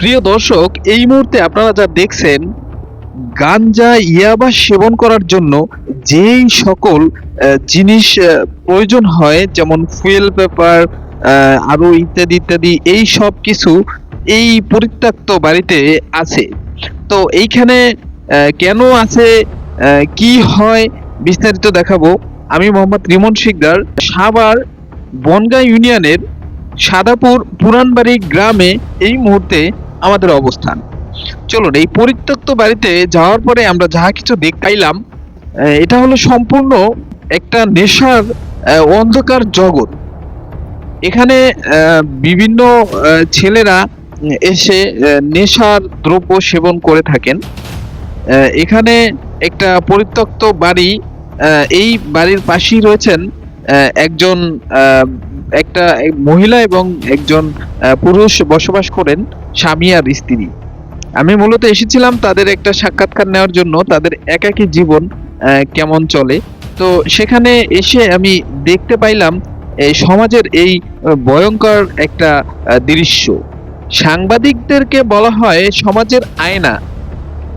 প্রিয় দর্শক, এই মুহূর্তে আপনারা যা দেখছেন, গাঞ্জা ইয়াবা সেবন করার জন্য যেই সকল জিনিস প্রয়োজন হয়, যেমন ফুয়েল পেপার আরও ইত্যাদি ইত্যাদি, এই সব কিছু এই পরিত্যক্ত বাড়িতে আছে। তো এইখানে কেন আছে কি হয় বিস্তারিত দেখাবো। আমি মোহাম্মদ রিমন শিকদার, সাভার বনগাঁ ইউনিয়নের সাদাপুর পুরানবাড়ি গ্রামে এই মুহূর্তে আমাদের অবস্থান। চলুন এই পরিত্যক্ত বাড়িতে যাওয়ার পরে আমরা যাহা কিছু দেখাইলাম আহ, এটা হলো সম্পূর্ণ একটা নেশার অন্ধকার জগৎ। এখানে বিভিন্ন ছেলেরা এসে নেশার দ্রব্য সেবন করে থাকেন। এখানে একটা পরিত্যক্ত বাড়ি এই বাড়ির পাশেই রয়েছেন একজন একটা মহিলা এবং একজন পুরুষ বসবাস করেন স্বামী আর স্ত্রী। আমি মূলত এসেছিলাম তাদের একটা সাক্ষাৎকার নেওয়ার জন্য, তাদের একাকী জীবন কেমন চলে। তো সেখানে এসে আমি দেখতে পাইলাম এই সমাজের এই ভয়ঙ্কর একটা দৃশ্য। সাংবাদিকদেরকে বলা হয় সমাজের আয়না।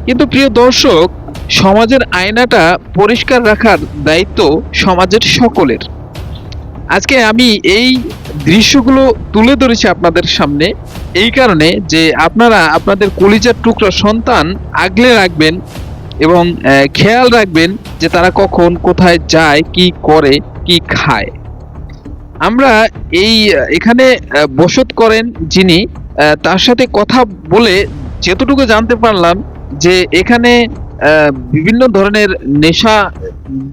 কিন্তু প্রিয় দর্শক, সমাজের আয়নাটা পরিষ্কার রাখার দায়িত্ব সমাজের সকলের। আজকে আমি এই দৃশ্যগুলো তুলে ধরেছি আপনাদের সামনে। এই কারণে যে আপনারা আপনাদের কলিজার টুকরা সন্তান আগলে রাখবেন এবং খেয়াল রাখবেন যে তারা কখন কোথায় যায়, কি করে, কি খায়। আমরা এই এখানে বসত করেন যিনি তার সাথে কথা বলে যতটুকু জানতে পারলাম যে এখানে বিভিন্ন ধরনের নেশা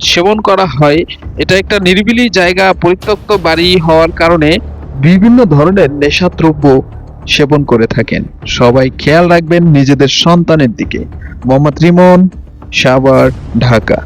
সেবন করা হয়। এটা একটা নিরিবিলি জায়গা, পরিত্যক্ত বাড়ি হওয়ার কারণে বিভিন্ন ধরনের নেশাদ্রব্য সেবন করে থাকেন। সবাই খেয়াল রাখবেন নিজেদের সন্তানের দিকে। মোহাম্মদ রিমন, সাভার, ঢাকা।